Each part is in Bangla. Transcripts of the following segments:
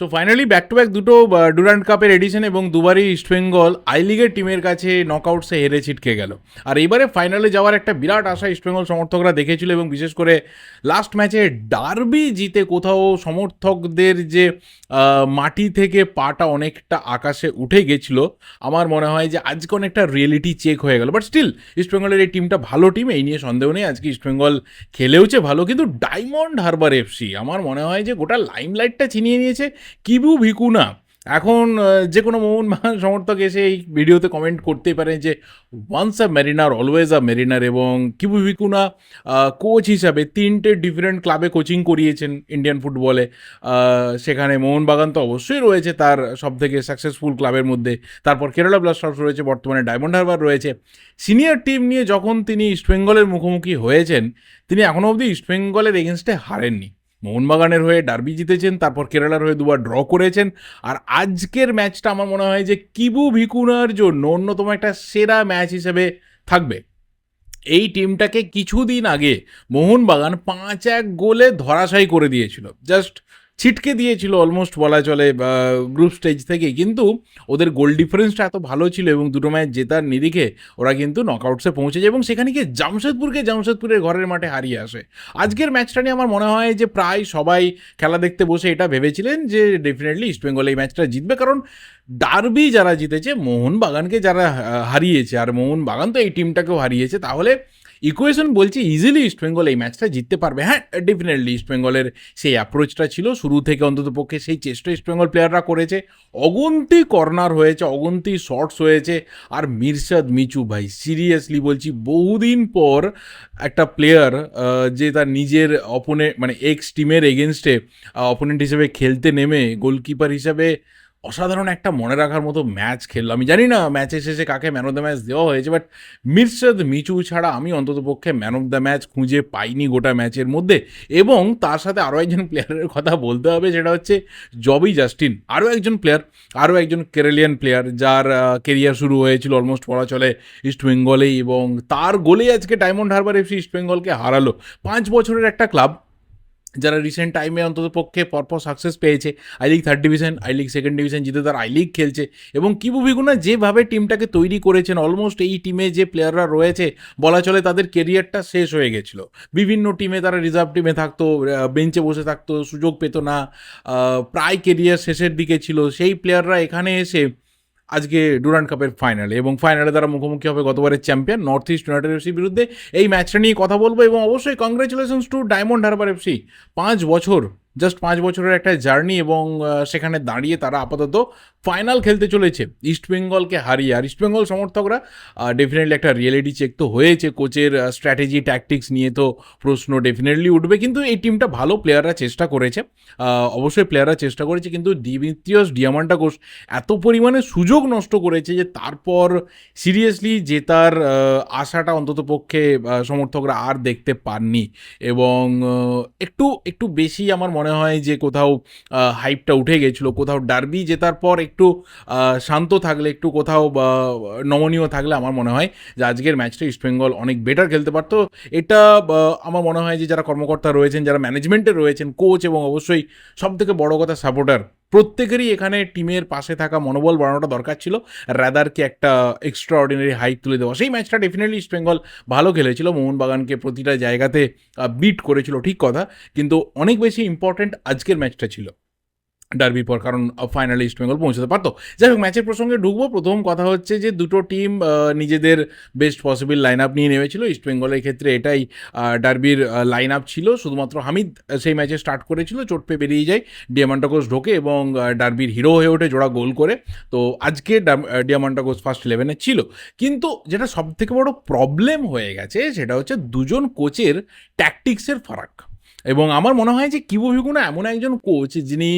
So finally back to back দুটো ডুরান্ট কাপের এডিশন এবং দুবারই ইস্টবেঙ্গল আই লিগের টিমের কাছে নকআউটসে হেরে ছিটকে গেল। আর এবারে ফাইনালে যাওয়ার একটা বিরাট আশা ইস্টবেঙ্গল সমর্থকরা দেখেছিল এবং বিশেষ করে লাস্ট ম্যাচে ডার্বি জিতে কোথাও সমর্থকদের যে মাটি থেকে পাটা অনেকটা আকাশে উঠে গেছিল, আমার মনে হয় যে আজকে অনেকটা রিয়েলিটি চেক হয়ে গেল। বাট স্টিল ইস্টবেঙ্গলের এই টিমটা ভালো টিম এই নিয়ে সন্দেহ নেই। আজকে ইস্টবেঙ্গল খেলেওছে ভালো, কিন্তু ডায়মন্ড হারবার এফসি আমার মনে হয় যে গোটা লাইমলাইটটা ছিনিয়ে নিয়েছে। কিবু ভিকুনা এখন যে কোনো মোহন বাগান সমর্থক এসে এই ভিডিওতে কমেন্ট করতেই পারে যে once a mariner always a mariner এবং কিবু ভিকুনা কোচ হিসাবে তিনটে ডিফারেন্ট ক্লাবে কোচিং করিয়েছেন ইন্ডিয়ান ফুটবলে সেখানে মোহনবাগান তো অবশ্যই রয়েছে তার সব থেকে সাকসেসফুল ক্লাবের মধ্যে। তারপর কেরালা ব্লাস্টার্স রয়েছে, বর্তমানে ডায়মন্ড হারবার রয়েছে। সিনিয়র টিম নিয়ে যখন তিনি ইস্টবেঙ্গলের মুখোমুখি হয়েছেন, তিনি এখনও অবধি ইস্টবেঙ্গলের এগেনস্টে হারেননি। মোহনবাগানের হয়ে ডার্বি জিতেছেন, তারপর কেরালার হয়ে দুবার ড্র করেছেন। আর আজকের ম্যাচটা আমার মনে হয় যে কিবু ভিকুনার জন্য অন্যতম একটা সেরা ম্যাচ হিসেবে থাকবে। এই টিমটাকে কিছুদিন আগে মোহনবাগান পাঁচ এক গোলে ধরাশায়ী করে দিয়েছিল। জাস্ট ছিটকে দিয়েছিল অলমোস্ট বলা চলে গ্রুপ স্টেজ থেকে কিন্তু ওদের গোল ডিফারেন্সটা এত ভালো ছিল এবং দুটো ম্যাচ জেতার নিরিখে ওরা কিন্তু নকআউটসে পৌঁছে যায় এবং সেখানে গিয়ে জামশেদপুরকে জামশেদপুরের ঘরের মাঠে হারিয়ে আসে। আজকের ম্যাচটা নিয়ে আমার মনে হয় যে প্রায় সবাই খেলা দেখতে বসে এটা ভেবেছিলেন যে ডেফিনেটলি ইস্টবেঙ্গল এই ম্যাচটা জিতবে। কারণ ডার্বি যারা জিতেছে, মোহনবাগানকে যারা হারিয়েছে, আর মোহনবাগান তো এই টিমটাকেও হারিয়েছে, তাহলে ইকুয়েশন বলছি ইজিলি ইস্টবেঙ্গল এই ম্যাচটা জিততে পারবে। হ্যাঁ ডেফিনেটলি ইস্টবেঙ্গলের সেই অ্যাপ্রোচটা ছিল। শুরু থেকে অন্তত পক্ষে সেই চেষ্টা ইস্টবেঙ্গল প্লেয়াররা করেছে। অগন্তি কর্নার হয়েছে, অগন্তি শর্টস হয়েছে। আর মিরশাদ মিচু ভাই সিরিয়াসলি বলছি, বহুদিন পর একটা প্লেয়ার যে তার নিজের অপোনে মানে এক্স টিমের এগেনস্টে অপোনেন্ট হিসেবে খেলতে নেমে গোলকিপার হিসেবে অসাধারণ একটা মনে রাখার মতো ম্যাচ খেললো। আমি জানি না ম্যাচের শেষে কাকে ম্যান অফ দ্য ম্যাচ দেওয়া হয়েছে বাট মিরশাদ মিচু ছাড়া আমি অন্তত পক্ষে ম্যান অফ দ্য ম্যাচ খুঁজে পাইনি গোটা ম্যাচের মধ্যে। এবং তার সাথে আরও একজন প্লেয়ারের কথা বলতে হবে, সেটা হচ্ছে জবি জাস্টিন। আরও একজন প্লেয়ার আরও একজন কেরেলিয়ান প্লেয়ার যার কেরিয়ার শুরু হয়েছিল অলমোস্ট বলা চলে ইস্ট বেঙ্গলেই এবং তার গোলেই আজকে ডায়মন্ড হারবার এফসি ইস্ট বেঙ্গলকে হারালো। পাঁচ বছরের একটা ক্লাব যারা রিসেন্ট টাইমে অন্তত পক্ষে পরপর সাকসেস পেয়েছে I League third division I League second division জিতে তারা আই লিগ খেলছে এবং কিবু ভিগুনা যেভাবে টিমটাকে তৈরি করেছেন অলমোস্ট এই টিমে যে প্লেয়াররা রয়েছে, বলা চলে তাদের কেরিয়ারটা শেষ হয়ে গেছিল। বিভিন্ন টিমে তারা রিজার্ভ টিমে থাকতো বেঞ্চে বসে থাকতো, সুযোগ পেতো না প্রায় কেরিয়ার শেষের দিকে ছিল। সেই প্লেয়াররা এখানে এসে আজকে ডুরান্ড কাপের ফাইনালে এবং ফাইনালে তারা মুখোমুখি হবে গতবারের চ্যাম্পিয়ন নর্থ ইস্ট ইউনাইটেড এফসির বিরুদ্ধে। এই ম্যাচটা নিয়ে কথা বলব এবং অবশ্যই congratulations to Diamond Harbour FC পাঁচ বছর জাস্ট পাঁচ বছরের একটা জার্নি এবং সেখানে দাঁড়িয়ে তারা আপাতত ফাইনাল খেলতে চলেছে ইস্ট বেঙ্গলকে হারিয়ে। আর ইস্ট বেঙ্গল সমর্থকরা ডেফিনেটলি একটা রিয়েলিটি চেক তো হয়েছে। কোচের স্ট্র্যাটেজি ট্যাকটিক্স নিয়ে তো প্রশ্ন ডেফিনেটলি উঠবে। কিন্তু এই টিমটা ভালো প্লেয়াররা চেষ্টা করেছে। অবশ্যই প্লেয়াররা চেষ্টা করেছে। কিন্তু ডিমিত্রিয়স ডিয়ামান্টা ঘোষ এত পরিমাণে সুযোগ নষ্ট করেছে যে তারপর সিরিয়াসলি জেতার আশাটা অন্তত পক্ষে সমর্থকরা আর দেখতে পাননি। এবং একটু একটু বেশি আমার মনে হয় যে কোথাও হাইপটা উঠে গেছিল। কোথাও ডার্বি জেতার পর একটু শান্ত থাকলে, একটু কোথাও নমনীয় থাকলে আমার মনে হয় যে আজকের ম্যাচটা ইস্টবেঙ্গল অনেক বেটার খেলতে পারতো। এটা আমার মনে হয় যে যারা কর্মকর্তা রয়েছেন, যারা ম্যানেজমেন্টে রয়েছেন কোচ এবং অবশ্যই সব থেকে বড় কথা সাপোর্টার প্রত্যেকেরই এখানে টিমের পাশে থাকা মনোবল বাড়ানোটা দরকার ছিল। রাদারকে একটা এক্সট্রা অর্ডিনারি হাইক তুলে দেওয়া। সেই ম্যাচটা ডেফিনেটলি ইস্ট বেঙ্গল ভালো খেলেছিল। মোহনবাগানকে প্রতিটা জায়গাতে বিট করেছিল, ঠিক কথা। কিন্তু অনেক বেশি ইম্পর্ট্যান্ট আজকের ম্যাচটা ছিল। ডার্বির পর, কারণ ফাইনালি ইস্টবেঙ্গল পৌঁছতে পারতো। যাই হোক ম্যাচের প্রসঙ্গে ঢুকবো। প্রথম কথা হচ্ছে যে, দুটো টিম নিজেদের বেস্ট পসিবল লাইন আপ নিয়ে নেমেছিল। ইস্টবেঙ্গলের ক্ষেত্রে এটাই ডার্বির লাইন আপ ছিল। শুধুমাত্র হামিদ সেই ম্যাচে স্টার্ট করেছিল। চোট পেয়ে বেরিয়ে যায় ডিয়ামান্টাকোস ঢোকে এবং ডার্বির হিরো হয়ে ওঠে জোড়া গোল করে। তো আজকে ডিয়ামান্টাকোস ফার্স্ট ইলেভেনে ছিল। কিন্তু যেটা সব থেকে বড় প্রবলেম হয়ে গেছে, সেটা হচ্ছে দুজন কোচের ট্যাকটিক্সের ফারাক। এবং আমার মনে হয় যে কিবু ভিগুনা এমন একজন কোচ যিনি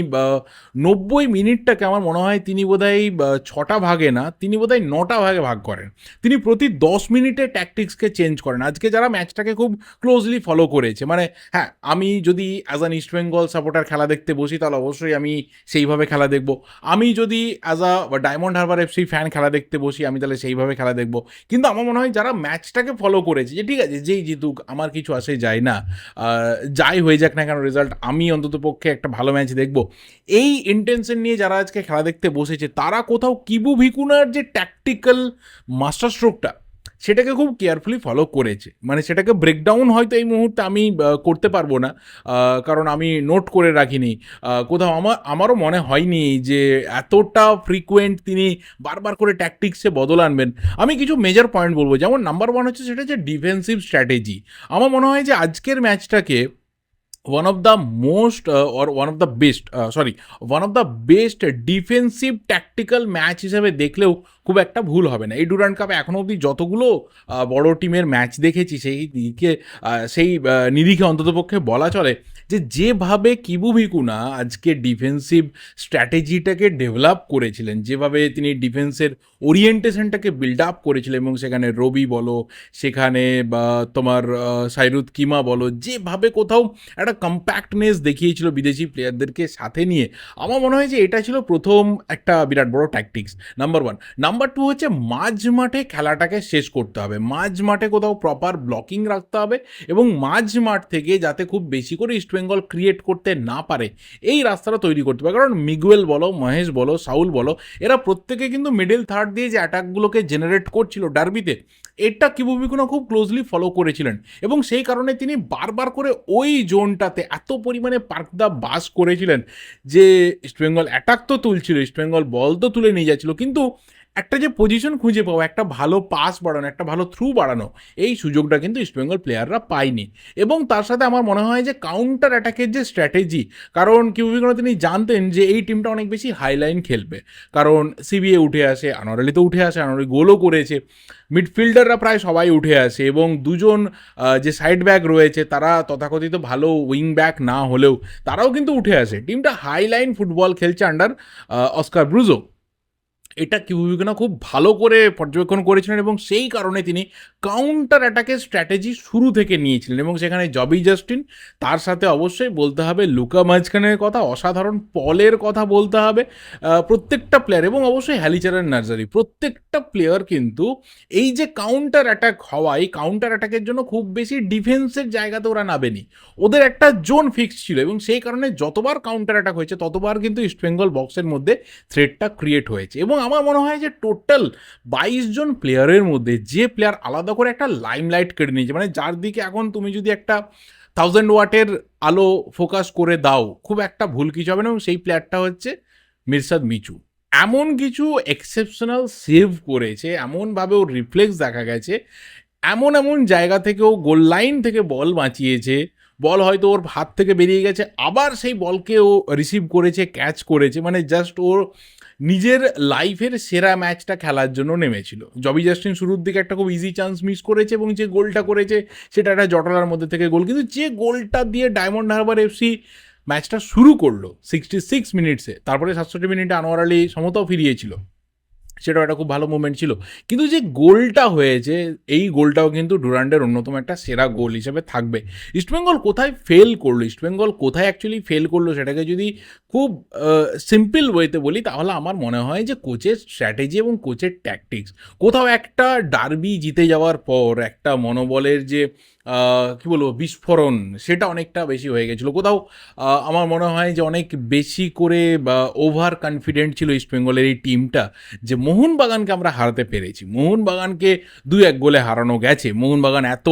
নব্বই মিনিটটাকে আমার মনে হয় তিনি বোধহয় ছটা ভাগে না তিনি বোধহয় নটা ভাগে ভাগ করেন। তিনি প্রতি দশ মিনিটে ট্যাকটিক্সকে চেঞ্জ করেন। আজকে যারা ম্যাচটাকে খুব ক্লোজলি ফলো করেছে মানে হ্যাঁ আমি যদি as an East Bengal supporter খেলা দেখতে বসি তাহলে অবশ্যই আমি সেইভাবে খেলা দেখব। আমি যদি as a Diamond Harbour FC fan খেলা দেখতে বসি আমি তাহলে সেইভাবে খেলা দেখব। কিন্তু আমার মনে হয় যারা ম্যাচটাকে ফলো করেছে যে ঠিক আছে যেই জিতুক আমার কিছু আসে যায় না। আহ, যাই হয়ে যাক না কেন রেজাল্ট আমি অন্তত পক্ষে একটা ভালো ম্যাচ দেখব। এই ইন্টেনশন নিয়ে যারা আজকে খেলা দেখতে বসেছে, তারা কোথাও কিবু ভিকুনার যে ট্যাকটিক্যাল মাস্টার স্ট্রোকটা সেটাকে খুব কেয়ারফুলি ফলো করেছে। মানে সেটাকে ব্রেকডাউন হয়তো এই মুহূর্তে আমি করতে পারব না কারণ আমি নোট করে রাখিনি। কোথাও আমার আমারও মনে হয়নি যে এতটা ফ্রিকুয়েন্ট তিনি বারবার করে ট্যাকটিক্সে বদল আনবেন। আমি কিছু মেজর পয়েন্ট বলব, যেমন নাম্বার ওয়ান হচ্ছে সেটা হচ্ছে ডিফেন্সিভ স্ট্র্যাটেজি আমার মনে হয় যে আজকের ম্যাচটাকে one of the most or one of the best sorry one of the best defensive tactical match হিসেবে দেখলেও খুব একটা ভুল হবে না। এই ডুরান্ড কাপে এখনও অবধি যতগুলো বড় টিমের ম্যাচ দেখেছি, সেই দিকে সেই নিরিখে অন্ততপক্ষে বলা চলে যে, যেভাবে কিবু ভিকুনা আজকে ডিফেন্সিভ স্ট্র্যাটেজিটাকে ডেভেলপ করেছিলেন, যেভাবে তিনি ডিফেন্সের ওরিয়েন্টেশনটাকে বিল্ড আপ করেছিলেন এবং সেখানে রবি বলো, সেখানে তোমার সাইরুদ কিমা বলো, যেভাবে কোথাও একটা কম্প্যাক্টনেস দেখিয়েছিল বিদেশি প্লেয়ারদেরকে সাথে নিয়ে, আমার মনে হয় যে এটা ছিল প্রথম একটা বিরাট বড় tactics number one number two হচ্ছে মাঝ মাঠে খেলাটাকে শেষ করতে হবে। মাঝ মাঠে কোথাও প্রপার ব্লকিং রাখতে হবে এবং মাঝ মাঠ থেকে যাতে খুব বেশি করে ইস্টবেঙ্গল ক্রিয়েট করতে না পারে, এই রাস্তাটা তৈরি করতে হবে। কারণ মিগুয়েল বলো মহেশ বলো সাউল বলো, এরা প্রত্যেকে কিন্তু মিডল থার্ড দিয়ে যে অ্যাটাকগুলোকে জেনারেট করছিল ডার্বিতে এটা কিবুবিকুনা খুব ক্লোজলি ফলো করেছিলেন এবং সেই কারণে তিনি বারবার করে ওই জোনটাতে এত পরিমাণে পার্ক দা বাস করেছিলেন যে ইস্টবেঙ্গল অ্যাটাক তো তুলছিল ইস্টবেঙ্গল বল তো তুলে নিয়ে যাচ্ছিল। কিন্তু একটা যে পজিশন খুঁজে পাওয়া একটা ভালো পাস বাড়ানো, একটা ভালো থ্রু বাড়ানো, এই সুযোগটা কিন্তু ইস্টবেঙ্গল প্লেয়াররা পায়নি। এবং তার সাথে আমার মনে হয় যে কাউন্টার অ্যাটাকের যে স্ট্র্যাটেজি কারণ কিউবিকোনা তিনি জানতেন যে এই টিমটা অনেক বেশি হাইলাইন খেলবে। কারণ সিবিএ উঠে আসে আনোয়ারালি তো উঠে আসে আনোয়ারি গোলও করেছে। মিডফিল্ডাররা প্রায় সবাই উঠে আসে এবং দুজন যে সাইড ব্যাক রয়েছে, তারা তথাকথিত ভালো উইং ব্যাক না হলেও তারাও কিন্তু উঠে আসে। টিমটা হাইলাইন ফুটবল খেলছে আন্ডার অস্কার ব্রুজো এটা কিউবিকোনা খুব ভালো করে পর্যবেক্ষণ করেছিলেন এবং সেই কারণে তিনি কাউন্টার অ্যাটাকের স্ট্র্যাটেজি শুরু থেকে নিয়েছিলেন এবং সেখানে জবি জাস্টিন, তার সাথে অবশ্যই বলতে হবে লুকা মাঝখানের কথা, অসাধারণ পলের কথা বলতে হবে প্রত্যেকটা প্লেয়ার এবং অবশ্যই হ্যালিচারের নার্সারি প্রত্যেকটা প্লেয়ার কিন্তু এই যে কাউন্টার অ্যাটাক হওয়া, এই কাউন্টার অ্যাটাকের জন্য খুব বেশি ডিফেন্সের জায়গাতে ওরা নাবেনি ওদের একটা জোন ফিক্স ছিল এবং সেই কারণে যতবার কাউন্টার অ্যাটাক হয়েছে, ততবার কিন্তু ইস্টবেঙ্গল বক্সের মধ্যে থ্রেডটা ক্রিয়েট হয়েছে এবং আমার মনে হয় যে টোটাল বাইশ জন প্লেয়ারের মধ্যে যে প্লেয়ার আলাদা করে একটা লাইমলাইট কেড়ে নিয়েছে। মানে যার দিকে এখন তুমি যদি একটা থাউজেন্ড ওয়াটের আলো ফোকাস করে দাও, খুব একটা ভুল কিছু হবে না এবং সেই প্লেয়ারটা হচ্ছে মির্সাদ মিচু। এমন কিছু এক্সেপশনাল সেভ করেছে, এমনভাবে ওর রিফ্লেক্স দেখা গেছে, এমন এমন জায়গা থেকে ও গোল লাইন থেকে বল বাঁচিয়েছে বল হয়তো ওর হাত থেকে বেরিয়ে গেছে, আবার সেই বলকে ও রিসিভ করেছে ক্যাচ করেছে মানে জাস্ট ওর নিজের লাইফের সেরা ম্যাচটা খেলার জন্য নেমেছিল। জবি জাস্টিন শুরুর দিকে একটা খুব ইজি চান্স মিস করেছে এবং যে গোলটা করেছে, সেটা একটা জটলার মধ্যে থেকে গোল কিন্তু যে গোলটা দিয়ে ডায়মন্ড হারবার এফসি ম্যাচটা শুরু করল সিক্সটি সিক্স মিনিটসে তারপরে সাতষট্টি মিনিটে আনোয়ার আলী সমতাও ফিরিয়েছিল। সেটাও একটা খুব ভালো মুভমেন্ট ছিল। কিন্তু যে গোলটা হয়েছে, এই গোলটাও কিন্তু ডুরান্ডের অন্যতম একটা সেরা গোল হিসেবে থাকবে। ইস্টবেঙ্গল কোথায় ফেল করল? ইস্টবেঙ্গল কোথায় অ্যাকচুয়ালি ফেল করল সেটাকে যদি খুব সিম্পল ওয়েতে বলি, তাহলে আমার মনে হয় যে কোচের স্ট্র্যাটেজি এবং কোচের ট্যাকটিক্স কোথাও একটা ডার্বি জিতে যাওয়ার পর একটা মনোবলের যে কি বলব, বিস্ফোরণ, সেটা অনেকটা বেশি হয়ে গেছিল। কোথাও আমার মনে হয় যে অনেক বেশি করে, বা ওভার কনফিডেন্ট ছিল ইস্টবেঙ্গলের এই টিমটা যে মোহনবাগানকে আমরা হারাতে পেরেছি। মোহনবাগানকে দু এক গোলে হারানো গেছে। মোহনবাগান এত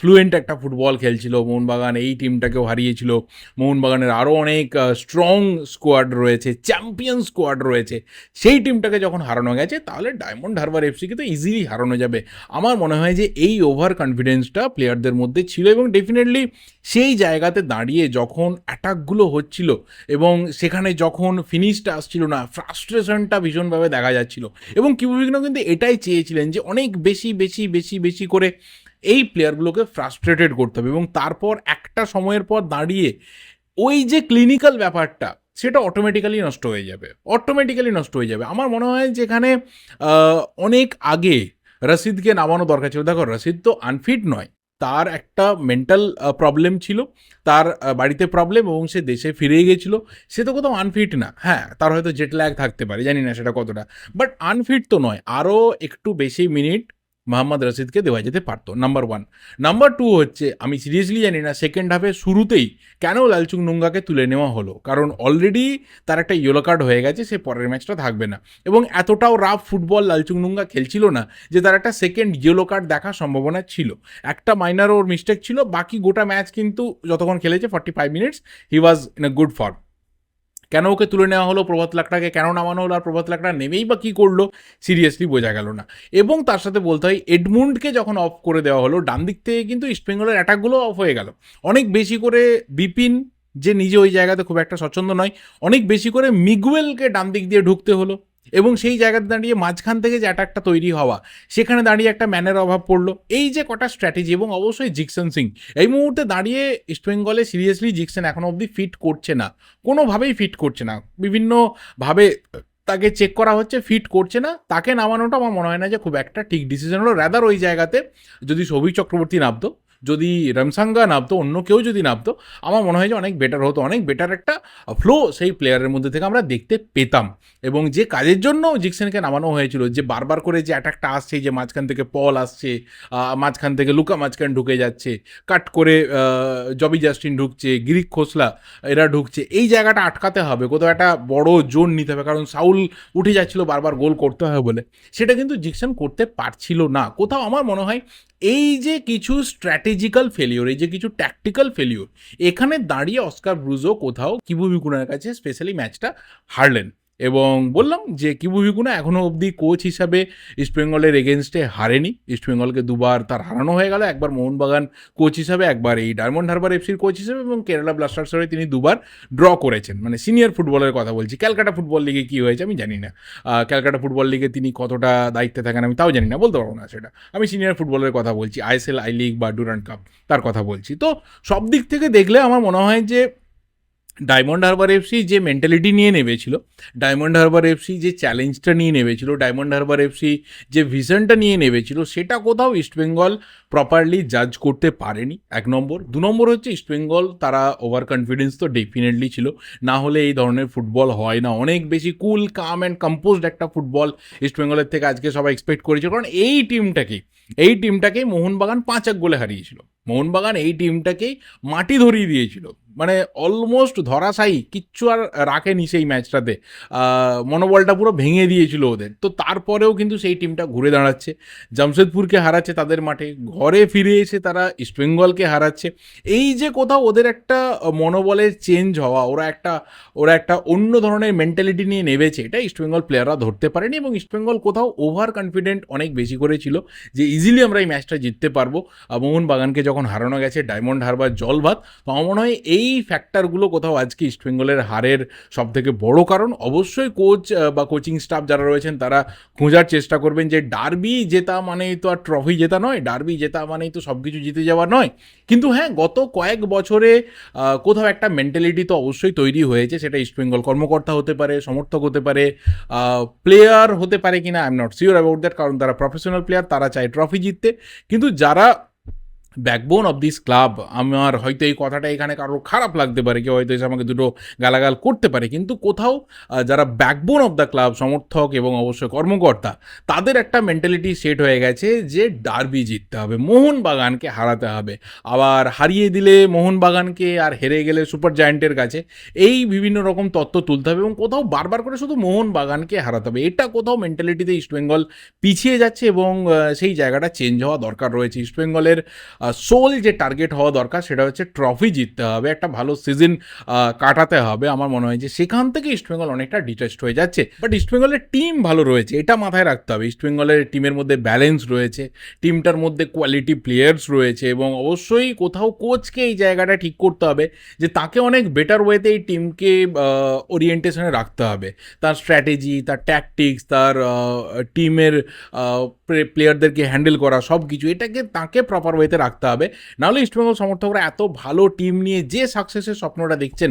ফ্লুয়েন্ট একটা ফুটবল খেলছিল। মোহনবাগান এই টিমটাকেও হারিয়েছিল। মোহনবাগানের আরও অনেক স্ট্রং স্কোয়াড রয়েছে চ্যাম্পিয়ন স্কোয়াড রয়েছে। সেই টিমটাকে যখন হারানো গেছে, তাহলে ডায়মন্ড হারবার এফসিকে তো ইজিলি হারানো যাবে। আমার মনে হয় যে এই ওভার কনফিডেন্সটা প্লেয়ারদের মধ্যে ছিল এবং ডেফিনেটলি সেই জায়গাতে দাঁড়িয়ে যখন অ্যাটাকগুলো হচ্ছিল এবং সেখানে যখন ফিনিশটা আসছিল না ফ্রাস্ট্রেশনটা ভীষণভাবে দেখা যাচ্ছিল এবং কিউবিঘ্ন কিন্তু এটাই চেয়েছিলেন যে অনেক বেশি বেশি বেশি বেশি করে এই প্লেয়ারগুলোকে ফ্রাস্ট্রেটেড করতে হবে এবং তারপর একটা সময়ের পর দাঁড়িয়ে ওই যে ক্লিনিক্যাল ব্যাপারটা, সেটা অটোমেটিক্যালি নষ্ট হয়ে যাবে অটোমেটিক্যালি নষ্ট হয়ে যাবে। আমার মনে হয় যেখানে অনেক আগে রশিদকে নামানো দরকার ছিল, দেখো রশিদ তো আনফিট নয় তার একটা মেন্টাল প্রবলেম ছিল। তার বাড়িতে প্রবলেম এবং সে দেশে ফিরে গেছিল। সে তো কোথাও আনফিট না। হ্যাঁ তার হয়তো জেট ল্যাগ থাকতে পারে, জানি না সেটা কতটা। বাট আনফিট তো নয়, আরও একটু বেশি মিনিট মোহাম্মদ রশিদকে দেওয়া যেতে পারতো নাম্বার ওয়ান নাম্বার টু হচ্ছে, আমি সিরিয়াসলি জানি না সেকেন্ড হাফে শুরুতেই কেন লালচুং নুঙ্গাকে তুলে নেওয়া হলো? কারণ অলরেডি তার একটা ইয়েলো কার্ড হয়ে গেছে, সে পরের ম্যাচটা থাকবে না। এবং এতটাও রাফ ফুটবল লালচুং নুঙ্গা খেলছিল না যে তার একটা সেকেন্ড ইয়েলো কার্ড দেখার সম্ভাবনা ছিল। একটা মাইনার ওর মিস্টেক ছিল, বাকি গোটা ম্যাচ কিন্তু যতক্ষণ খেলেছে forty five minutes he was in a good form কেন ওকে তুলে নেওয়া হলো? প্রভাত লাকড়াকে কেন নামানো হলো? আর প্রভাত লাকড়া নেমেই বা কী করল? সিরিয়াসলি বোঝা গেল না। এবং তার সাথে বলতে হয়, এডমুন্ডকে যখন অফ করে দেওয়া হলো, ডান দিক থেকে কিন্তু ইস্টবেঙ্গলের অ্যাটাকগুলো অফ হয়ে গেল। অনেক বেশি করে বিপিন যে নিজে ওই জায়গাতে খুব একটা স্বচ্ছন্দ নয়, অনেক বেশি করে মিগুয়েলকে ডান দিক দিয়ে ঢুকতে হলো। এবং সেই জায়গাতে দাঁড়িয়ে মাঝখান থেকে যে অ্যাটাকটা তৈরি হওয়া, সেখানে দাঁড়িয়ে একটা ম্যানের অভাব পড়ল। এই যে কটা স্ট্র্যাটেজি এবং অবশ্যই জিকসন সিং এই মুহূর্তে দাঁড়িয়ে ইস্টবেঙ্গলে সিরিয়াসলি জিকসন এখনও অবধি ফিট করছে না। কোনোভাবেই ফিট করছে না। বিভিন্নভাবে তাকে চেক করা হচ্ছে ফিট করছে না। তাকে নামানোটা আমার মনে হয় না যে খুব একটা ঠিক ডিসিশন হলো। রাদার ওই জায়গাতে যদি সৌভিক চক্রবর্তী নামতো যদি রমসাঙ্গা নামতো অন্য কেউ যদি নামতো আমার মনে হয় যে অনেক বেটার হতো। অনেক বেটার একটা ফ্লো সেই প্লেয়ারের মধ্যে থেকে আমরা দেখতে পেতাম। এবং যে কাজের জন্য জিকসেনকে নামানো হয়েছিল, যে বারবার করে যে অ্যাটাকটা আসছে, যে মাঝখান থেকে পল আসছে মাঝখান থেকে লুকা মাঝখান ঢুকে যাচ্ছে কাট করে জবি জাস্টিন ঢুকছে গিরিক খোসলা, এরা ঢুকছে, এই জায়গাটা আটকাতে হবে। কোথাও একটা বড় জোন নিতে হবে, কারণ সাউল উঠে যাচ্ছিল বারবার গোল করতে হবে বলে। সেটা কিন্তু জিকসন করতে পারছিল না। কোথাও আমার মনে হয় এই যে কিছু স্ট্র্যাটেজিক্যাল ফেলিওর এই যে কিছু ট্যাকটিক্যাল ফেলিওর এখানে দাঁড়িয়ে অস্কার ব্রুজো কোথাও কিবু বিকুনার কাছে স্পেশালি ম্যাচটা হারলেন। এবং বললাম যে কিবু বিকুনা এখনও অবধি কোচ হিসাবে ইস্টবেঙ্গলের এগেনস্টে হারেনি। ইস্টবেঙ্গলকে দুবার তার হারানো হয়ে গেল। একবার মোহনবাগান কোচ হিসাবে, একবার এই ডায়মন্ড হারবার এফসির কোচ হিসেবে এবং কেরালা ব্লাস্টার্সের হয়ে তিনি দুবার ড্র করেছেন। মানে সিনিয়র ফুটবলের কথা বলছি। ক্যালকাটা ফুটবল লিগে কী হয়েছে আমি জানি না। ক্যালকাটা ফুটবল লিগে তিনি কতটা দায়িত্বে থাকেন আমি তাও জানি না, বলতে পারব না সেটা। আমি সিনিয়র ফুটবলের কথা বলছি। আইএসএল আই লিগ বা ডুরান্ড কাপ তার কথা বলছি। তো সব দিক থেকে দেখলে আমার মনে হয় যে ডায়মন্ড হারবার এফসি যে মেন্টালিটি নিয়ে নেমেছিল ডায়মন্ড হারবার এফসি যে চ্যালেঞ্জটা নিয়ে নেমেছিল ডায়মন্ড হারবার এফসি যে ভিশনটা নিয়ে নেমেছিল, সেটা কোথাও ইস্টবেঙ্গল প্রপারলি জাজ করতে পারেনি। এক নম্বর। দু নম্বর হচ্ছে ইস্টবেঙ্গল তারা ওভার কনফিডেন্স তো ডেফিনেটলি ছিল। না হলে এই ধরনের ফুটবল হয় না। অনেক বেশি কুল কাম অ্যান্ড কম্পোজড একটা ফুটবল ইস্টবেঙ্গলের থেকে আজকে সবাই এক্সপেক্ট করেছিল। কারণ এই টিমটাকে এই টিমটাকেই মোহনবাগান পাঁচ এক গোলে হারিয়েছিল। মোহনবাগান এই টিমটাকেই মাটি ধরিয়ে দিয়েছিল। মানে অলমোস্ট ধরাশায়ী, কিচ্ছু আর রাখেনি সেই ম্যাচটাতে মনোবলটা পুরো ভেঙে দিয়েছিল ওদের। তো তারপরেও কিন্তু সেই টিমটা ঘুরে দাঁড়াচ্ছে। জামশেদপুরকে হারাচ্ছে তাদের মাঠে। ঘরে ফিরে এসে তারা ইস্টবেঙ্গলকে হারাচ্ছে। এই যে কোথাও ওদের একটা মনোবলের চেঞ্জ হওয়া, ওরা একটা ওরা একটা অন্য ধরনের মেন্টালিটি নিয়ে নেমেছে, এটা ইস্টবেঙ্গল প্লেয়াররা ধরতে পারেনি এবং ইস্টবেঙ্গল কোথাও ওভার কনফিডেন্ট অনেক বেশি করেছিল যে ইজিলি আমরা এই ম্যাচটা জিততে পারব। মোহনবাগানকে যখন হারানো গেছে ডায়মন্ড হারবার জল ভাত তো আমার মনে হয় এই ফ্যাক্টরগুলো কোথাও আজকে ইস্টবেঙ্গলের হারের সব থেকে বড় কারণ। অবশ্যই কোচ বা কোচিং স্টাফ যারা রয়েছেন, তারা খোঁজার চেষ্টা করবেন যে ডার্বি জেতা মানেই তো আর ট্রফি জেতা নয় ডার্বি জেতা মানেই তো সব কিছু জিতে যাওয়া নয়। কিন্তু হ্যাঁ গত কয়েক বছরে কোথাও একটা মেন্টালিটি তো অবশ্যই তৈরি হয়েছে, সেটা ইস্টবেঙ্গল কর্মকর্তা হতে পারে, সমর্থক হতে পারে প্লেয়ার হতে পারে কিনা I am not sure about that কারণ তারা প্রফেশনাল প্লেয়ার তারা চায় ট্রফি জিততে। কিন্তু যারা ব্যাকবোন অফ দিস ক্লাব আমার হয়তো এই কথাটা এখানে কারোর খারাপ লাগতে পারে, কেউ হয়তো এসে আমাকে দুটো গালাগাল করতে পারে, কিন্তু কোথাও যারা ব্যাকবোন অফ দ্য ক্লাব সমর্থক এবং অবশ্যই কর্মকর্তা, তাদের একটা মেন্টালিটি সেট হয়ে গেছে যে ডার্বি জিততে হবে, মোহনবাগানকে হারাতে হবে। আবার হারিয়ে দিলে মোহনবাগানকে আর হেরে গেলে সুপার জায়ান্টের কাছে, এই বিভিন্ন রকম তত্ত্ব তুলতে হবে এবং কোথাও বারবার করে শুধু মোহনবাগানকে হারাতে হবে। এটা কোথাও মেন্টালিটিতে ইস্টবেঙ্গল পিছিয়ে যাচ্ছে এবং সেই জায়গাটা চেঞ্জ হওয়া দরকার রয়েছে। ইস্টবেঙ্গলের সোল যে টার্গেট হওয়া দরকার, সেটা হচ্ছে ট্রফি জিততে হবে, একটা ভালো সিজন কাটাতে হবে। আমার মনে হয় যে সেখান থেকে ইস্টবেঙ্গল অনেকটা ডিটাচড হয়ে যাচ্ছে। বাট ইস্টবেঙ্গলের টিম ভালো রয়েছে, এটা মাথায় রাখতে হবে। ইস্টবেঙ্গলের টিমের মধ্যে ব্যালেন্স রয়েছে টিমটার মধ্যে কোয়ালিটি প্লেয়ার্স রয়েছে এবং অবশ্যই কোথাও কোচকে এই জায়গাটা ঠিক করতে হবে যে তাকে অনেক বেটার ওয়েতে এই টিমকে ওরিয়েন্টেশনে রাখতে হবে। তার স্ট্র্যাটেজি তার ট্যাকটিক্স তার টিমের প্লেয়ারদেরকে হ্যান্ডেল করা সব কিছু এটাকে, তাকে প্রপার ওয়েতে রাখতে হবে। নাহলে ইস্টবেঙ্গল সমর্থকরা এত ভালো টিম নিয়ে যে সাকসেসের স্বপ্নটা দেখছেন,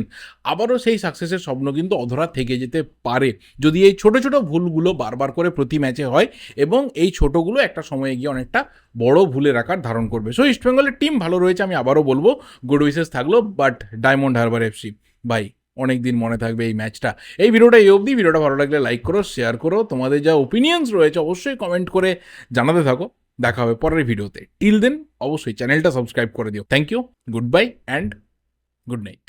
আবারও সেই সাকসেসের স্বপ্ন কিন্তু অধরা থেকে যেতে পারে। যদি এই ছোট ছোট ভুলগুলো বারবার করে প্রতি ম্যাচে হয় এবং এই ছোটগুলো একটা সময়ে গিয়ে অনেকটা বড় ভুলের আকার ধারণ করবে। সো ইস্টবেঙ্গলের টিম ভালো রয়েছে, আমি আবারও বলব গুড উইসেস থাকল but Diamond Harbour FC by অনেক দিন মনে থাকবে এই ম্যাচটা এই ভিডিওটা এই অবধি, ভিডিওটা ভালো লাগলে লাইক করো শেয়ার করো। তোমাদের যা ওপিনিয়ন্স রয়েছে, অবশ্যই কমেন্ট করে জানাতে থাকো। দেখা হবে পরের ভিডিওতে। টিল দেন অবশ্যই চ্যানেলটা সাবস্ক্রাইব করে দিও। Thank you good bye and good night